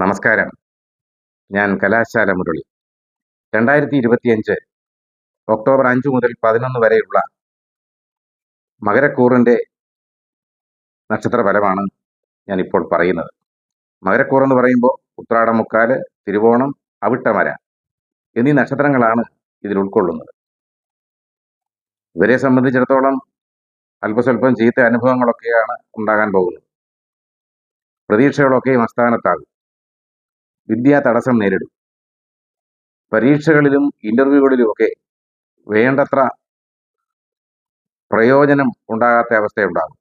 നമസ്കാരം. ഞാൻ കലാശാല മുരളി. രണ്ടായിരത്തി ഇരുപത്തിയഞ്ച് ഒക്ടോബർ അഞ്ച് മുതൽ പതിനൊന്ന് വരെയുള്ള മകരക്കൂറിന്റെ നക്ഷത്ര ഫലമാണ് ഞാനിപ്പോൾ പറയുന്നത്. മകരക്കൂർ എന്ന് പറയുമ്പോൾ ഉത്രാടം മുക്കാൽ തിരുവോണം അവിട്ടമര എന്നീ നക്ഷത്രങ്ങളാണ് ഇതിൽ ഉൾക്കൊള്ളുന്നത്. ഇവരെ സംബന്ധിച്ചിടത്തോളം അല്പസ്വല്പം ചീത്ത അനുഭവങ്ങളൊക്കെയാണ് ഉണ്ടാകാൻ പോകുന്നത്. പ്രതീക്ഷകളൊക്കെയും അസ്ഥാനത്താകും. വിദ്യാ തടസ്സം നേരിടും. പരീക്ഷകളിലും ഇന്റർവ്യൂകളിലുമൊക്കെ വേണ്ടത്ര പ്രയോജനം ഉണ്ടാകാത്ത അവസ്ഥയുണ്ടാകും.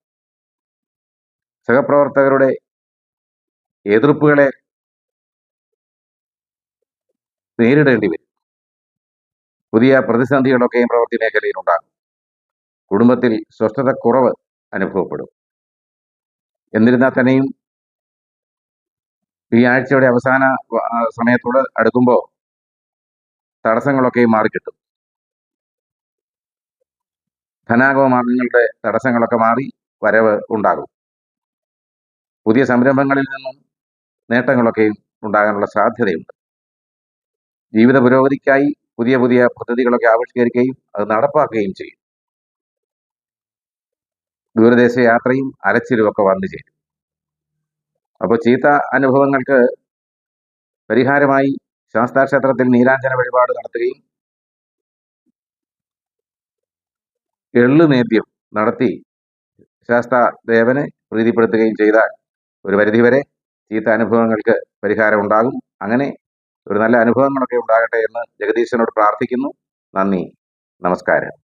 സഹപ്രവർത്തകരുടെ എതിർപ്പുകളെ നേരിടേണ്ടി വരും. പുതിയ പ്രതിസന്ധികളൊക്കെയും പ്രവൃത്തി മേഖലയിൽ ഉണ്ടാകും. കുടുംബത്തിൽ സ്വസ്ഥതക്കുറവ് അനുഭവപ്പെടും. എന്നിരുന്നാൽ തന്നെയും ഈ ആഴ്ചയുടെ അവസാന സമയത്തോട് അടുക്കുമ്പോൾ തടസ്സങ്ങളൊക്കെ മാറിക്കിട്ടും ധനാഗമ മാർഗങ്ങളുടെ തടസ്സങ്ങളൊക്കെ മാറി വരവ് ഉണ്ടാകും. പുതിയ സംരംഭങ്ങളിൽ നിന്നും നേട്ടങ്ങളൊക്കെയും ഉണ്ടാകാനുള്ള സാധ്യതയുണ്ട്. ജീവിത പുരോഗതിക്കായി പുതിയ പുതിയ പദ്ധതികളൊക്കെ ആവിഷ്കരിക്കുകയും അത് നടപ്പാക്കുകയും ചെയ്യും. ദൂരദേശ യാത്രയും അരച്ചിലുമൊക്കെ വന്നു ചേരും. അപ്പോൾ ചീത്ത അനുഭവങ്ങൾക്ക് പരിഹാരമായി ശാസ്താക്ഷേത്രത്തിൽ നീരാഞ്ജന വഴിപാട് നടത്തുകയും എള്ളു നേദ്യം നടത്തി ശാസ്താദേവനെ പ്രീതിപ്പെടുത്തുകയും ചെയ്താൽ ഒരു പരിധിവരെ ചീത്ത അനുഭവങ്ങൾക്ക് പരിഹാരം ഉണ്ടാകും അങ്ങനെ ഒരു നല്ല അനുഭവങ്ങളൊക്കെ ഉണ്ടാകട്ടെ എന്ന് ജഗദീശനോട് പ്രാർത്ഥിക്കുന്നു. നന്ദി. നമസ്കാരം.